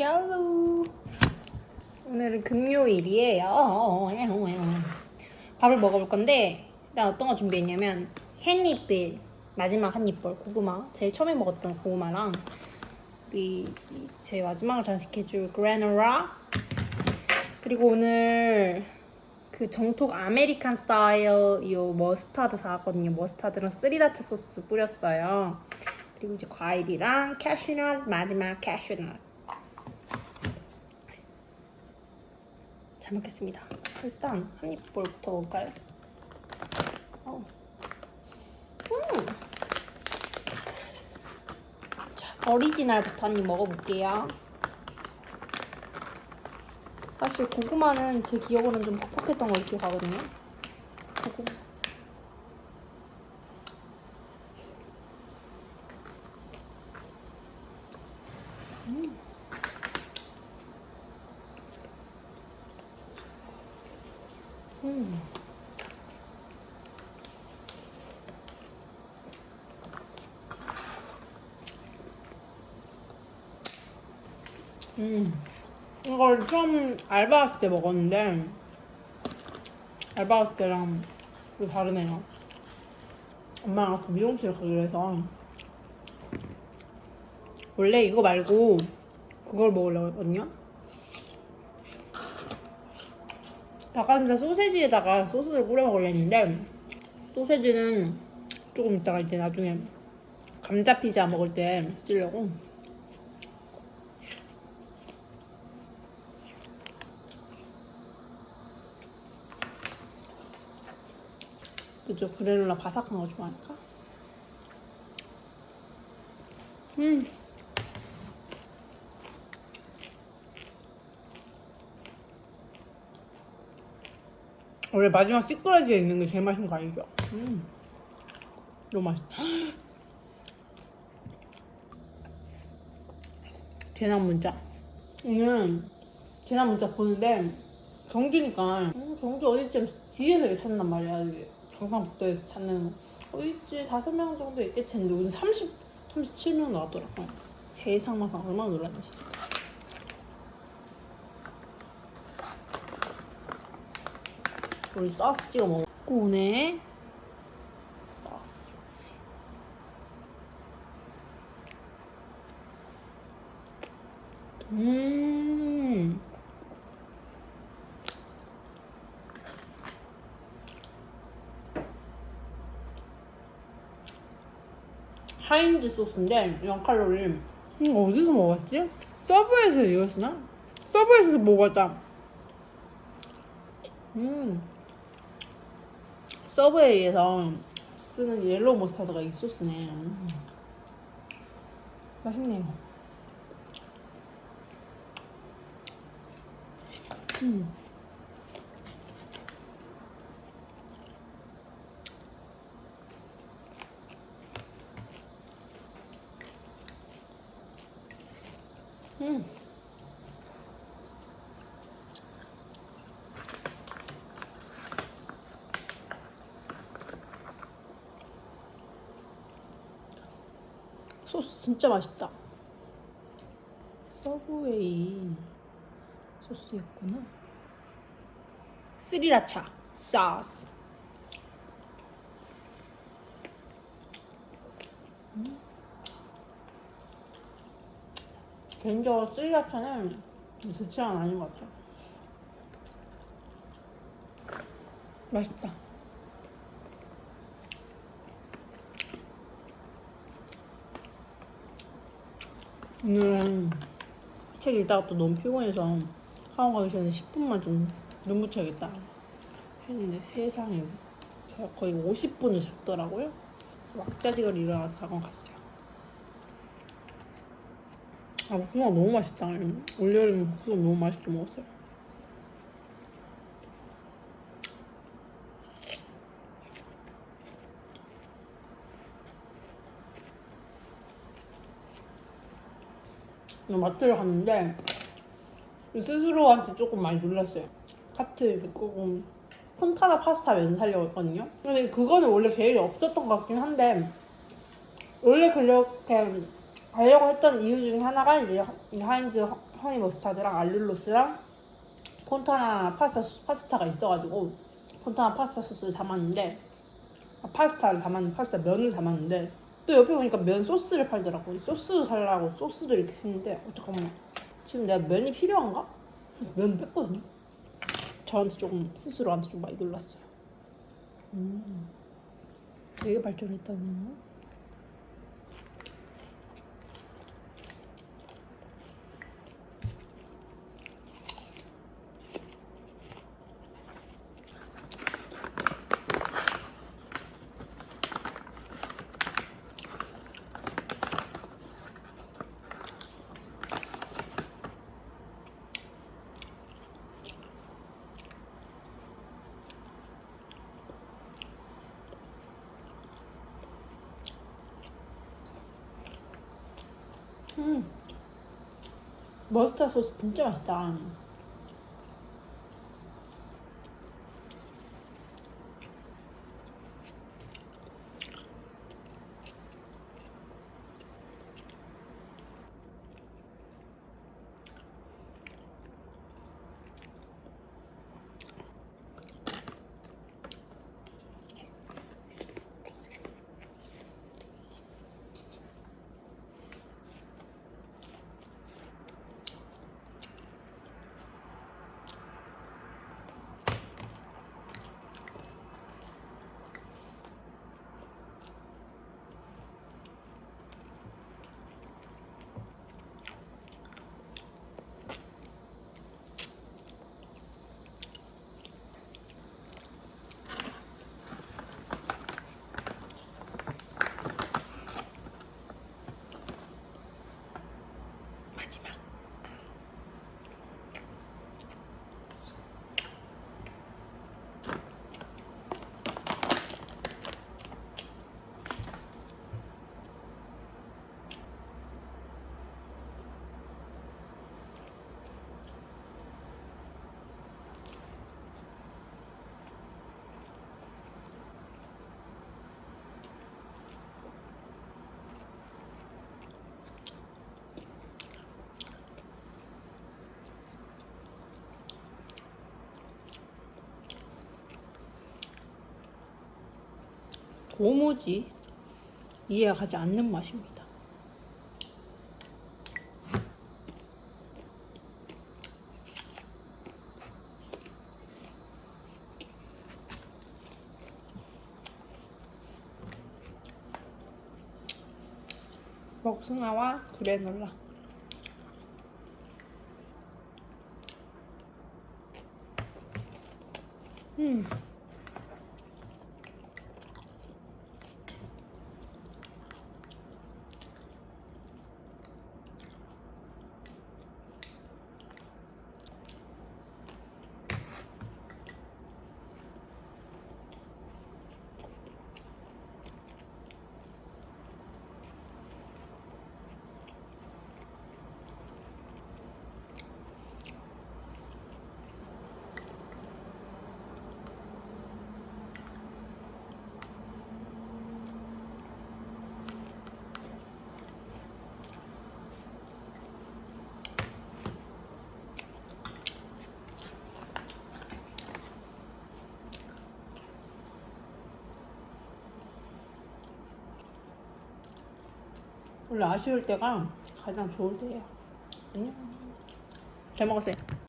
얄로 오늘은 금요일이에요. 밥을 먹어볼 건데 나 어떤 거 준비했냐면 햇잎들 마지막 한입볼 고구마. 제일 처음에 먹었던 고구마랑 우리 제 마지막을 장식해줄 그래노라 그리고 오늘 그 정통 아메리칸 스타일 요 머스타드 사왔거든요. 머스타드랑 스리라차 소스 뿌렸어요. 그리고 이제 과일이랑 캐슈넛 마지막 캐슈넛 잘 먹겠습니다. 일단 한 입볼부터 먹을까요? 어. 음. 자, 어리지널부터 한 입 먹어볼게요. 사실 고구마는 제 기억으로는 좀 퍽퍽했던 걸 기억하거든요. 고구 음. 음. 이걸 처음 알바 갔을 때 먹었는데 알바 갔을 때랑 또 다르네요. 엄마랑 같이 미용실 가기로 해서 원래 이거 말고 그걸 먹으려고 했거든요. 닭가슴살 소세지에다가 소스를 뿌려 먹으려 했는데 소세지는 조금 이따가 이제 나중에 감자 피자 먹을 때 쓰려고 그죠 그래놀라 바삭한 거 좋아하니까 음 원래 마지막 시끄러지에 있는 게 제일 맛있는 거 아니죠? 음. 너무 맛있다. 재난 문자. 오늘 재난 문자 보는데 경주니까 음, 경주 어디쯤 뒤에서 찾단 말이야. 경상북도에서 찾는 어디지 다섯 명 정도 있겠지 했는데 오늘 30, 37명 나왔더라고. 세상만 얼마나 놀랐는지. 우리 소스 찍어 먹고 오네 소스 음 하인즈 소스인데 0칼로리 음, 어디서 먹었지? 서브웨이에서 이거 쓰나? 서브웨이에서 먹었다 음 서브웨이에서 쓰는 옐로우 머스타드가 이 소스네. 음. 맛있네요. 음. 음. 소스 진짜 맛있다. 서브웨이 소스였구나. 스리라차 소스. 음. 개인적으로 스리라차는 제 취향은 아닌 것 같아요. 맛있다. 오늘은 책 읽다가 또 너무 피곤해서 학원 가기 전에 10분만 좀 눈 붙여야겠다 했는데 세상에 제가 거의 50분을 잤더라고요. 왁자지껄 일어나서 학원 갔어요. 아 복숭아 너무 맛있다. 올여름 복숭아 너무 맛있게 먹었어요. 마트를 갔는데 스스로한테 조금 많이 놀랐어요. 카트 끄고 폰타나 파스타 면 살려고 했거든요. 근데 그거는 원래 계획이 없었던 것 같긴 한데 원래 그렇게 가려고 했던 이유 중에 하나가 이 하인즈 허니 머스타드랑 알룰로스랑 폰타나 파스타, 소- 파스타가 있어가지고 폰타나 파스타 소스를 담았는데 아, 파스타를 담았는데 파스타 면을 담았는데 또 옆에 보니까 면 소스를 팔더라고. 이 소스 살라고 소스도 이렇게 했는데 어 잠깐만 지금 내가 면이 필요한가? 그래서 면 뺐거든요. 저한테 조금 스스로한테 좀 많이 놀랐어요. 음. 되게 발전했다네요 음. 머스타드 소스 진짜 맛있다 도무지 이해가 가지 않는 맛입니다. 먹승아와 그래놀라. 음. 아쉬울 때가 가장 좋을 때예요. 안녕. 잘 먹었어요.